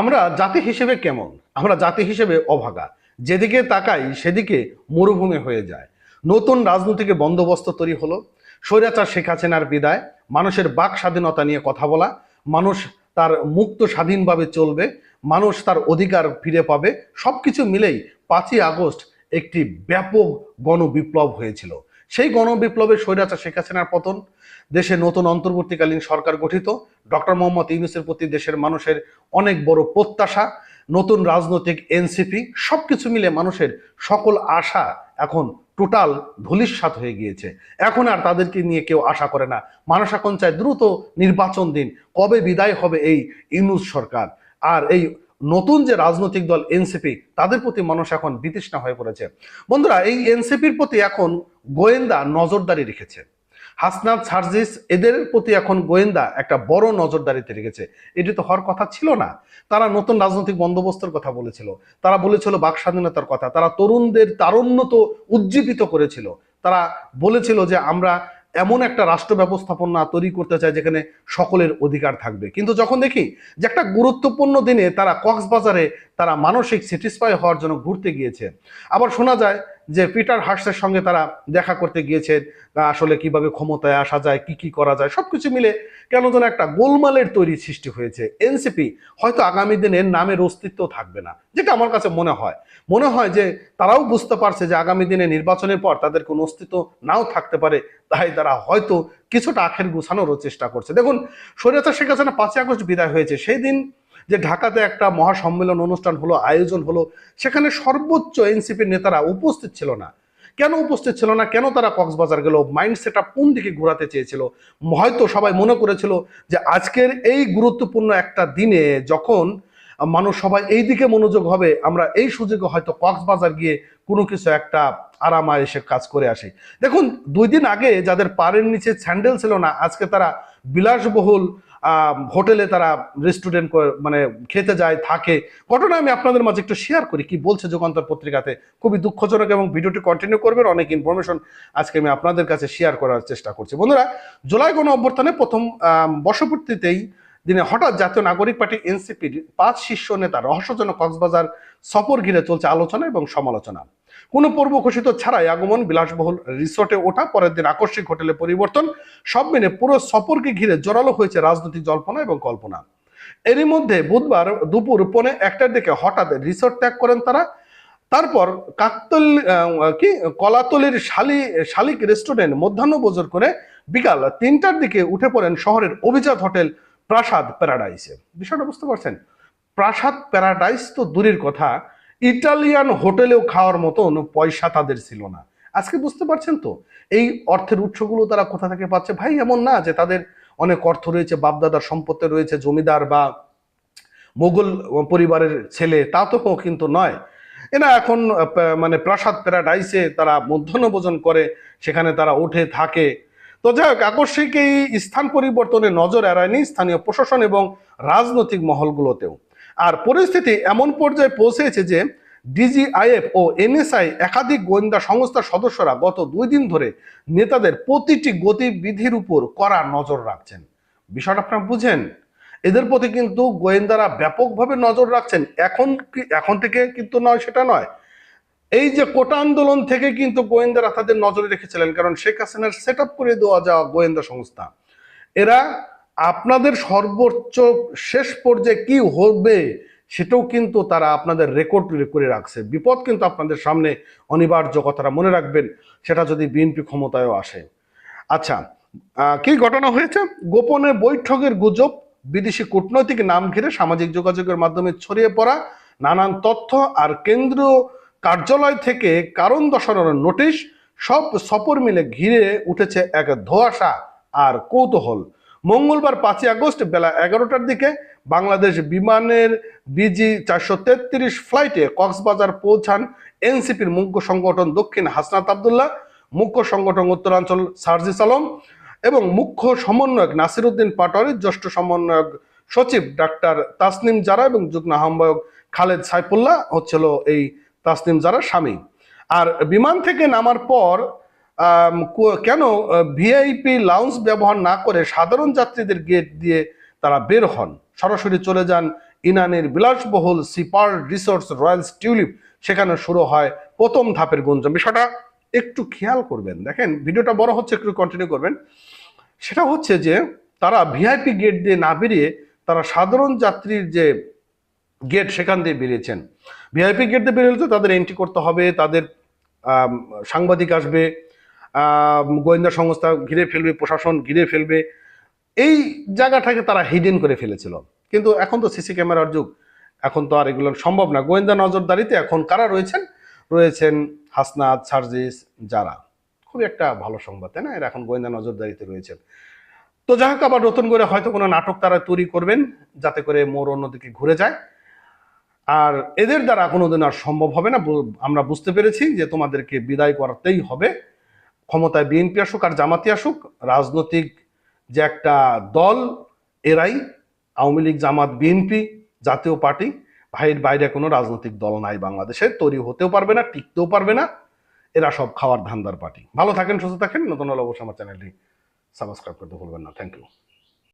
আমরা জাতি হিসেবে কেমন? আমরা জাতি হিসেবে অভাগা। যেদিকে তাকাই, সেদিকে মরুভূমি হয়ে যায়। নতুন রাজনৈতিক বন্দোবস্ত তৈরি হলো। স্বৈরাচার শেখ হাসিনার বিদায়, মানুষের বাক স্বাধীনতা নিয়ে কথা বলা, মানুষ তার মুক্ত স্বাধীনভাবে চলবে, মানুষ তার অধিকার ফিরে পাবে। সবকিছু মিলেই পাঁচই আগস্ট একটি ব্যাপক গণবিপ্লব হয়েছিল। সেই গণবিপ্লবে স্বৈরাচার শেখ হাসিনার পতন, দেশে নতুন অন্তর্বর্তীকালীন সরকার গঠিত, ডক্টর মোহাম্মদ ইউনুসের প্রতি দেশের মানুষের অনেক বড় প্রত্যাশা, নতুন রাজনৈতিক এনসিপি সব কিছু মিলে মানুষের সকল আশা এখন টোটাল ধূলিসাৎ হয়ে গিয়েছে। এখন আর তাদেরকে নিয়ে কেউ আশা করে না। মানুষ এখন চায় দ্রুত নির্বাচন দিন। কবে বিদায় হবে এই ইউনুস সরকার? আর এই নতুন যে রাজনৈতিক দল এনসিপি তাদের প্রতি মানুষ এখন বিতৃষ্ণা হয়ে পড়েছে। বন্ধুরা, এই এনসিপির প্রতি এখন গোয়েন্দা নজরদারি রেখেছে। হাসনাত, সার্জিস, এদের প্রতি এখন গোয়েন্দা একটা বড় নজরদারিতে রেখেছে। এটি তো হওয়ার কথা ছিল না। তারা নতুন রাজনৈতিক বন্দোবস্তের কথা বলেছিল। তারা বলেছিল বাক স্বাধীনতার কথা। তারা তরুণদের তারুণ্য তো উজ্জীবিত করেছিল। তারা বলেছিল যে আমরা এমন একটা রাষ্ট্র ব্যবস্থাপনা তৈরি করতে চায় যেখানে সকলের অধিকার থাকবে। কিন্তু যখন দেখি যে একটা গুরুত্বপূর্ণ দিনে তারা কক্সবাজারে তারা মানসিক স্যাটিসফাই হওয়ার জন্য ঘুরতে গিয়েছে, আবার শোনা যায় যে পিটার হার্সের সঙ্গে তারা দেখা করতে গিয়েছেন আহ, আসলে কীভাবে ক্ষমতায় আসা যায় কি কি করা যায় সবকিছু মিলে কেন যেন একটা গোলমালের তৈরি সৃষ্টি হয়েছে। এনসিপি হয়তো আগামী দিনে নামের অস্তিত্ব থাকবে না যেটা আমার কাছে মনে হয়। মনে হয় যে তারাও বুঝতে পারছে যে আগামী দিনে নির্বাচনের পর তাদের কোনো অস্তিত্ব নাও থাকতে পারে তাই তারা হয়তো কিছুটা আখের গুছানোরও চেষ্টা করছে। দেখুন স্বৈরাচার শেখ হাসিনা পাঁচই আগস্ট বিদায় হয়েছে সেই দিন যে ঢাকাতে একটা মহাসম্মেলন অনুষ্ঠান হলো, আয়োজন হলো, সেখানে সর্বোচ্চ এনসিপির নেতারা উপস্থিত ছিল না। কেন উপস্থিত ছিল না? কেন তারা কক্সবাজার গেল? মাইন্ড সেট কোন দিকে ঘোরাতে চেয়েছিল? হয়তো সবাই মনে করেছিল যে আজকের এই গুরুত্বপূর্ণ একটা দিনে যখন মানুষ সবাই এই দিকে মনোযোগ হবে, আমরা এই সুযোগে হয়তো কক্সবাজার গিয়ে কোনো কিছু একটা আরাম এসে কাজ করে আসি। দেখুন, দুই দিন আগে যাদের পাড়ের নিচে স্যান্ডেল ছিল না, আজকে তারা বিলাসবহুল হোটেলে তারা রেস্টুরেন্ট মানে খেতে যায়, থাকে। ঘটনা আমি আপনাদের মাঝে একটু শেয়ার করি, কি বলছে যুগান্তর পত্রিকাতে? খুবই দুঃখজনক এবং ভিডিওটি কন্টিনিউ করবেন, অনেক ইনফরমেশন আজকে আমি আপনাদের কাছে শেয়ার করার চেষ্টা করছি। বন্ধুরা, জুলাই গণ অভ্যর্থনে প্রথম বর্ষপূর্তিতেই দিনে হঠাৎ জাতীয় নাগরিক পার্টি এনসিপির পাঁচ শীর্ষ নেতা রহস্যজনক কক্সবাজার সফর ঘিরে চলছে আলোচনা এবং সমালোচনা। কোনো পূর্ব ঘোষিত ছাড়াই আগমন, বিলাসবহুল রিসোর্টে ওঠা, পরের দিন আকস্মিক হোটেলে পরিবর্তন, সব মিলে পুরো সফরকে ঘিরে জোরালো হয়েছে রাজনৈতিক জল্পনা এবং কল্পনা। এরই মধ্যে বুধবার দুপুর পৌনে একটার দিকে হঠাৎ রিসোর্ট ত্যাগ করেন তারা। তারপর কাকতল কি, কলাতলির শালি, শালিক রেস্টুরেন্ট মধ্যাহ্ন মধ্যাহ্নভোজন করে বিকাল তিনটার দিকে উঠে পড়েন শহরের অভিজাত হোটেল প্রাসাদ প্যারাডাইসে। বিষয়টা বুঝতে পারছেন? প্রাসাদ প্যারাডাইস তো দূরের কথা। ইটালিয়ান হোটেলেও খাওয়ার মতন পয়সা তাদের ছিল না। আজকে বুঝতে পারছেন তো? এই অর্থের উৎসগুলো তারা কোথা থেকে পাচ্ছে? ভাই, এমন না যে তাদের অনেক অর্থ রয়েছে, বাপদাদার সম্পত্তি রয়েছে, জমিদার বা মোগল পরিবারের ছেলে, তা তো কিন্তু নয়। এরা এখন মানে প্রাসাদ প্যারাডাইসে তারা মধ্যাহ্নভোজন করে, সেখানে তারা উঠে থাকে। তো যাই হোক, আকস্মিক এই স্থান পরিবর্তনে নজর এড়ায়নি স্থানীয় প্রশাসন এবং রাজনৈতিক মহলগুলোতেও। আর পরিস্থিতি এমন পর্যায়ে পৌঁছেছে যে ডিজিআইএফ ও এনএসআই একাধিক গোয়েন্দা সংস্থার সদস্যরা গত দুই দিন ধরে নেতাদের প্রতিটি গতিবিধির উপর কড়া নজর রাখছেন। বিষয়টা আপনারা বুঝেন? এদের প্রতি কিন্তু গোয়েন্দারা ব্যাপকভাবে নজর রাখছেন। এখন এখন থেকে কিন্তু নয়, সেটা নয়। এই যে কোটা আন্দোলন থেকে কিন্তু গোয়েন্দারা তাদের নজরে রেখেছিলেন, কারণ শেখ হাসিনার সেট করে দেওয়া যাওয়া গোয়েন্দা সংস্থা, এরা আপনাদের সর্বোচ্চ শেষ পর্যায়ে কি হবে সেটাও কিন্তু তারা আপনাদের রেকর্ড করে রাখছে। বিপদ কিন্তু আপনাদের সামনে অনিবার্য কথাটা মনে রাখবেন সেটা যদি বিএনপি ক্ষমতায়ও আসে। আচ্ছা কি ঘটনা হয়েছে? গোপনে বৈঠকের গুজব, বিদেশি কূটনৈতিক নাম ঘিরে সামাজিক যোগাযোগের মাধ্যমে ছড়িয়ে পড়া নানান তথ্য আর কেন্দ্রীয় কার্যালয় থেকে কারণ দর্শানোর নোটিশ, সব সফর মিলে ঘিরে উঠেছে এক ধোঁয়াশা আর কৌতূহল। মঙ্গলবার পাঁচই আগস্ট বেলা এগারোটার দিকে বাংলাদেশ বিমানের বিজি চারশো তেত্রিশ ফ্লাইটে কক্সবাজার পৌঁছান এনসিপির মুখ্য সংগঠন দক্ষিণ হাসনাত আবদুল্লাহ, মুখ্য সংগঠন উত্তরাঞ্চল সার্জিস আলম এবং মুখ্য সমন্বয়ক নাসিরুদ্দিন পাটোয়ারি, জ্যেষ্ঠ সমন্বয়ক সচিব ডাক্তার তাসনিম জারা এবং যুগ্ম আহ্বায়ক খালেদ সাইফুল্লাহ হচ্ছিল এই তাসনিম জারার স্বামী। আর বিমান থেকে নামার পর কেন ভিআইপি লাউঞ্জ ব্যবহার না করে সাধারণ যাত্রীদের গেট দিয়ে তারা বের হন? সরাসরি চলে যান ইনানের বিলাসবহুল সিপার রিসোর্স রয়্যালস টিউলিপ সেখানে শুরু হয় প্রথম ধাপের গুঞ্জন। বিষয়টা একটু খেয়াল করবেন। দেখেন, ভিডিওটা বড় হচ্ছে, একটু কন্টিনিউ করবেন। সেটা হচ্ছে যে, তারা ভিআইপি গেট দিয়ে না বেরিয়ে তারা সাধারণ যাত্রীর যে গেট সেখান দিয়ে বেরিয়েছেন। ভিআইপি গেট দিয়ে বেরিয়ে তো তাদের এন্ট্রি করতে হবে, তাদের সাংবাদিক আসবে গোয়েন্দা সংস্থা ঘিরে ফেলবে, প্রশাসন ঘিরে ফেলবে। এই জায়গাটাকে তারা হিডেন করে ফেলেছিল। কিন্তু এখন তো সিসি ক্যামেরার যুগ। এখন তো আর এগুলো সম্ভব না। গোয়েন্দা নজরদারিতে এখন কারা রয়েছেন? রয়েছেন হাসনাত, সার্জিস, যারা। খুবই একটা ভালো সংবাদ, তাই না? এরা এখন গোয়েন্দা নজরদারিতে রয়েছেন। তো যাই হোক, আবার নতুন করে হয়তো কোনো নাটক তারা তৈরি করবেন, যাতে করে মোর অন্যদিকে ঘুরে যায়। আর এদের দ্বারা কোনোদিন আর সম্ভব হবে না। আমরা বুঝতে পেরেছি যে তোমাদেরকে বিদায় করাতেই হবে। ক্ষমতায় বিএনপি আসুক আর জামাতি আসুক, রাজনৈতিক যে একটা দল, এরাই Awami League, Jamaat, BNP Jatiya party, ভাইয়ের বাইরে কোনো রাজনৈতিক দল নাই বাংলাদেশে। তৈরি হতেও পারবে না, টিকতেও পারবে না। এরা সব খাওয়ার ধান্দার পার্টি। ভালো থাকেন, সুস্থ থাকেন। নতুন হলে অবশ্যই আমার চ্যানেলটি সাবস্ক্রাইব করতে ভুলবেন না। Thank you